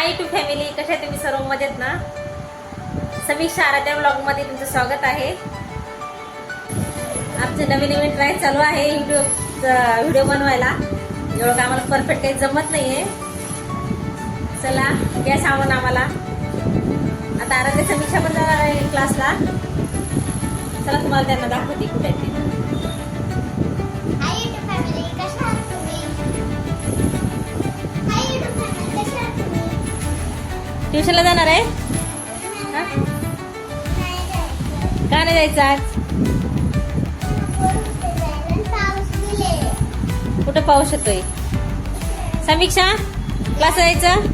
High to family कशा आहे तुम्ही? सर्व मजेत ना? समीक्षा आराध्या ब्लॉगमध्ये तुमचं स्वागत आहे. आमचे नवीन नवीन ट्राय चालू आहे व्हिडिओ व्हिडिओ बनवायला. एवढं का आम्हाला परफेक्ट काही जमत नाही आहे चला गॅस सामान आम्हाला. आता आराध्या समीक्षा पण जाणार आहे क्लासला चला तुम्हाला त्यांना दाखवते कुठे ट्युशनला जाणार आहे? का नाही जायचं आज? कुठं पाऊस येतोय? समीक्षा क्लास जायचं?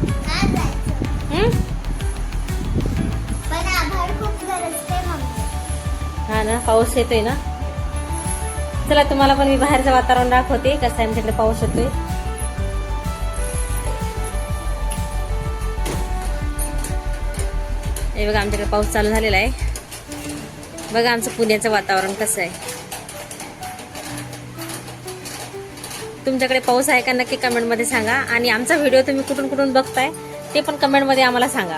हा? ना पाऊस येतोय ना. चला तुम्हाला पण मी बाहेरचं वातावरण दाखवते कसं आहे आमच्याकडे पाऊस येतोय. हे बघा आमच्याकडे पाऊस चालू झालेला आहे. बघा आमचं पुण्याचं वातावरण कसं आहे. तुमच्याकडे पाऊस आहे का नक्की कमेंटमध्ये सांगा. आणि आमचा व्हिडिओ तुम्ही कुठून कुठून बघताय ते पण कमेंटमध्ये आम्हाला सांगा.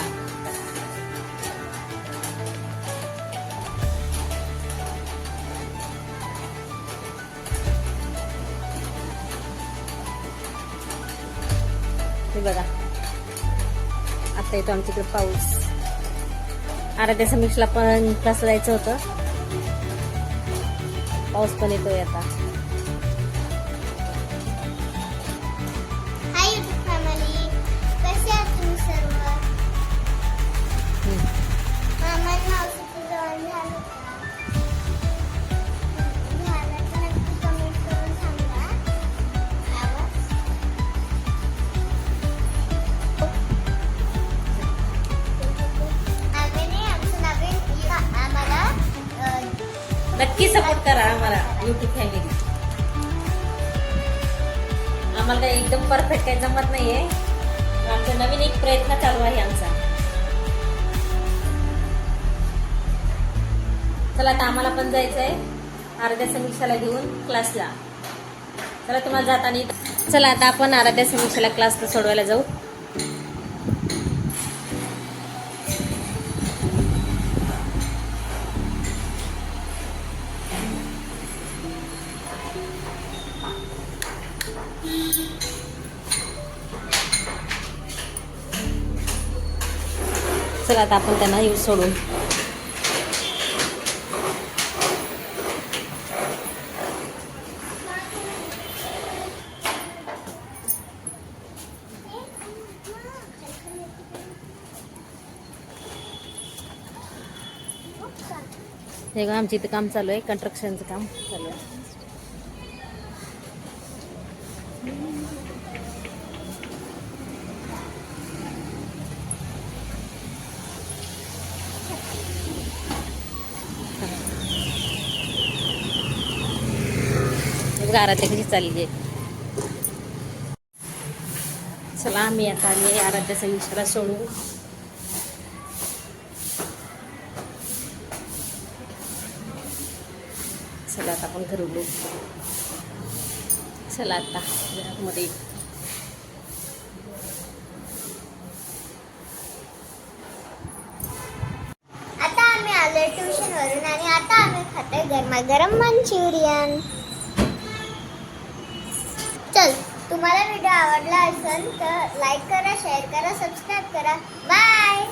बघा. आता येतो आमच्याकडे पाऊस. आराध्या समीक्षला पण क्लासला जायचं होतं. पाऊस पण येतोय आता. नक्की सपोर्ट करा आम्हाला युट्यूब फॅमिली आम्हाला काही एकदम परफेक्ट काही जमत नाहीये. आमचा नवीन एक प्रयत्न चालू आहे आमचा. चला आता आम्हाला पण जायचं आहे आराध्या समीक्षाला घेऊन क्लासला चला तुम्हाला जाताना चला आता आपण आराध्या समीक्षाला क्लासला सोडवायला जाऊ. चला आता आपण त्यांना येऊ सोडून. हे बघा आमच्या इथं काम चालू आहे कन्स्ट्रक्शनचं काम चालू आहे. आराध्या घरी चालली आहे चला आम्ही आता आम्ही आराध्या समीक्षाला सोडू चला आता आपण घरू चला आता. घरामध्ये. आता आम्ही आलोय ट्युशन वरून आणि आता आम्ही खातोय गरमागरम मंचुरियन. चल तुम्हाला व्हिडिओ आवडला असेल तर लाईक करा शेअर करा सबस्क्राईब करा. बाय